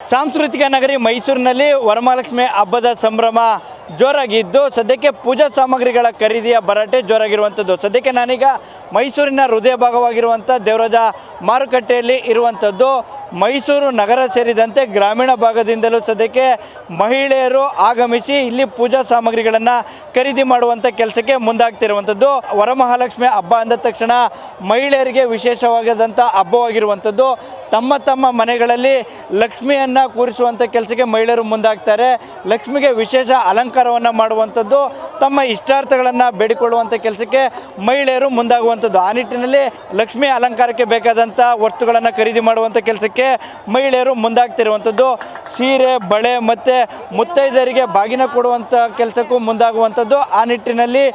ಸಾಂಸ್ಕೃತಿಕ ನಗರಿ ಮೈಸೂರಿನಲ್ಲಿ ವರಮಹಾಲಕ್ಷ್ಮಿ ಹಬ್ಬದ ಸಂಭ್ರಮ ಜೋರಾಗಿದ್ದು, ಸದ್ಯಕ್ಕೆ ಪೂಜಾ ಸಾಮಗ್ರಿಗಳ ಖರೀದಿಯ ಭರಾಟೆ ಜೋರಾಗಿರುವಂಥದ್ದು. ಸದ್ಯಕ್ಕೆ ನಾನೀಗ ಮೈಸೂರಿನ ಹೃದಯ ಭಾಗವಾಗಿರುವಂಥ ದೇವರಾಜ ಮಾರುಕಟ್ಟೆಯಲ್ಲಿ ಇರುವಂಥದ್ದು. ಮೈಸೂರು ನಗರ ಸೇರಿದಂತೆ ಗ್ರಾಮೀಣ ಭಾಗದಿಂದಲೂ ಸದ್ಯಕ್ಕೆ ಮಹಿಳೆಯರು ಆಗಮಿಸಿ ಇಲ್ಲಿ ಪೂಜಾ ಸಾಮಗ್ರಿಗಳನ್ನು ಖರೀದಿ ಮಾಡುವಂಥ ಕೆಲಸಕ್ಕೆ ಮುಂದಾಗ್ತಿರುವಂಥದ್ದು. ವರಮಹಾಲಕ್ಷ್ಮಿ ಹಬ್ಬ ಅಂದ ತಕ್ಷಣ ಮಹಿಳೆಯರಿಗೆ ವಿಶೇಷವಾದಂಥ ಹಬ್ಬವಾಗಿರುವಂಥದ್ದು. ತಮ್ಮ ತಮ್ಮ ಮನೆಗಳಲ್ಲಿ ಲಕ್ಷ್ಮಿಯನ್ನು ಕೂರಿಸುವಂಥ ಕೆಲಸಕ್ಕೆ ಮಹಿಳೆಯರು ಮುಂದಾಗ್ತಾರೆ. ಲಕ್ಷ್ಮಿಗೆ ವಿಶೇಷ ಅಲಂಕಾರವನ್ನು ಮಾಡುವಂಥದ್ದು. ತಮ್ಮ ಇಷ್ಟಾರ್ಥಗಳನ್ನು ಬೇಡಿಕೊಳ್ಳುವಂಥ ಕೆಲಸಕ್ಕೆ ಮಹಿಳೆಯರು ಮುಂದಾಗುವಂಥದ್ದು. ಆ ನಿಟ್ಟಿನಲ್ಲಿ ಲಕ್ಷ್ಮಿ ಅಲಂಕಾರಕ್ಕೆ ಬೇಕಾದಂಥ ವಸ್ತುಗಳನ್ನು ಖರೀದಿ ಮಾಡುವಂಥ ಕೆಲಸಕ್ಕೆ ಮಹಿಳೆಯರು ಮುಂದಾಗ್ತಿರುವಂಥದ್ದು. ಸೀರೆ ಬಳೆ ಮತ್ತು ಮುತ್ತೈದರಿಗೆ ಬಾಗಿನ ಕೊಡುವಂಥ ಕೆಲಸಕ್ಕೂ ಮುಂದಾಗುವಂಥದ್ದು. ಆ ನಿಟ್ಟಿನಲ್ಲಿ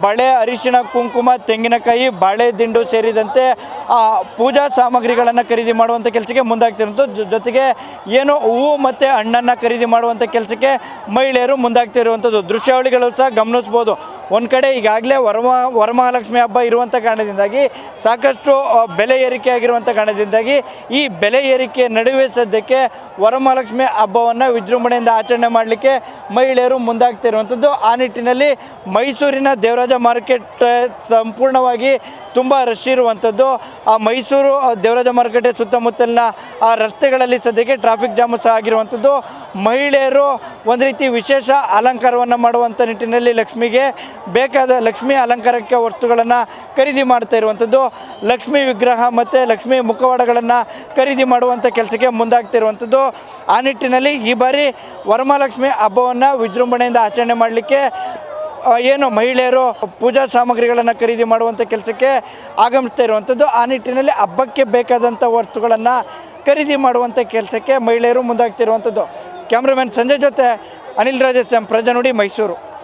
ಬಳೆ ಅರಿಶಿಣ ಕುಂಕುಮ ತೆಂಗಿನಕಾಯಿ ಬಾಳೆ ದಿಂಡು ಸೇರಿದಂತೆ ಆ, ಪೂಜಾ ಸಾಮಗ್ರಿಗಳನ್ನು ಖರೀದಿ ಮಾಡುವಂಥ ಕೆಲಸಕ್ಕೆ ಮುಂದಾಗ್ತಿರುವಂಥದ್ದು. ಜೊತೆಗೆ ಏನು ಹೂವು ಮತ್ತು ಹಣ್ಣನ್ನು ಖರೀದಿ ಮಾಡುವಂಥ ಕೆಲಸಕ್ಕೆ ಮಹಿಳೆಯರು ಮುಂದಾಗ್ತಿರುವಂಥದ್ದು. ದೃಶ್ಯಾವಳಿಗಳು ಸಹ ಗಮನಿಸ್ಬೋದು. ಒಂದು ಕಡೆ ಈಗಾಗಲೇ ವರಮ, ವರಮಹಾಲಕ್ಷ್ಮಿ ಹಬ್ಬ ಇರುವಂಥ ಕಾರಣದಿಂದಾಗಿ ಸಾಕಷ್ಟು ಬೆಲೆ ಏರಿಕೆ ಆಗಿರುವಂಥ ಕಾರಣದಿಂದಾಗಿ ಈ ಬೆಲೆ ಏರಿಕೆ ನಡುವೆ ಸದ್ಯಕ್ಕೆ ವರಮಹಾಲಕ್ಷ್ಮಿ ಹಬ್ಬವನ್ನು ವಿಜೃಂಭಣೆಯಿಂದ ಆಚರಣೆ ಮಾಡಲಿಕ್ಕೆ ಮಹಿಳೆಯರು ಮುಂದಾಗ್ತಿರುವಂಥದ್ದು ಆ ನಿಟ್ಟಿನಲ್ಲಿ ಮೈಸೂರಿನ ದೇವರಾಜ ಮಾರ್ಕೆಟ್ ಸಂಪೂರ್ಣವಾಗಿ ತುಂಬ ರಶ್ ಇರುವಂಥದ್ದು ಆ ಮೈಸೂರು ದೇವರಾಜ ಮಾರುಕಟ್ಟೆ ಸುತ್ತಮುತ್ತಲಿನ ಆ ರಸ್ತೆಗಳಲ್ಲಿ ಸದ್ಯಕ್ಕೆ ಟ್ರಾಫಿಕ್ ಜಾಮು ಸಹ ಆಗಿರುವಂಥದ್ದು ಮಹಿಳೆಯರು ಒಂದು ರೀತಿ ವಿಶೇಷ ಅಲಂಕಾರವನ್ನು ಮಾಡುವಂಥ ನಿಟ್ಟಿನಲ್ಲಿ ಲಕ್ಷ್ಮಿಗೆ ಬೇಕಾದ ಲಕ್ಷ್ಮಿ ಅಲಂಕಾರಕ್ಕೆ ವಸ್ತುಗಳನ್ನು ಖರೀದಿ ಮಾಡ್ತಾ ಇರುವಂಥದ್ದು. ಲಕ್ಷ್ಮಿ ವಿಗ್ರಹ ಮತ್ತು ಲಕ್ಷ್ಮಿ ಮುಖವಾಡಗಳನ್ನು ಖರೀದಿ ಮಾಡುವಂಥ ಕೆಲಸಕ್ಕೆ ಮುಂದಾಗ್ತಿರುವಂಥದ್ದು ಆ ನಿಟ್ಟಿನಲ್ಲಿ ಈ ಬಾರಿ ವರಮಹಾಲಕ್ಷ್ಮಿ ಹಬ್ಬವನ್ನು ವಿಜೃಂಭಣೆಯಿಂದ ಆಚರಣೆ ಮಾಡಲಿಕ್ಕೆ ಏನು ಮಹಿಳೆಯರು ಪೂಜಾ ಸಾಮಗ್ರಿಗಳನ್ನು ಖರೀದಿ ಮಾಡುವಂಥ ಕೆಲಸಕ್ಕೆ ಆಗಮಿಸ್ತಾ ಇರುವಂಥದ್ದು. ಆ ನಿಟ್ಟಿನಲ್ಲಿ ಹಬ್ಬಕ್ಕೆ ಬೇಕಾದಂಥ ವಸ್ತುಗಳನ್ನು ಖರೀದಿ ಮಾಡುವಂಥ ಕೆಲಸಕ್ಕೆ ಮಹಿಳೆಯರು ಮುಂದಾಗ್ತಿರುವಂಥದ್ದು ಕ್ಯಾಮ್ರಾಮನ್ ಸಂಜಯ್ ಜೊತೆ ಅನಿಲ್ ರಾಜೇಶ್ ಪ್ರಜನುಡಿ ಮೈಸೂರು.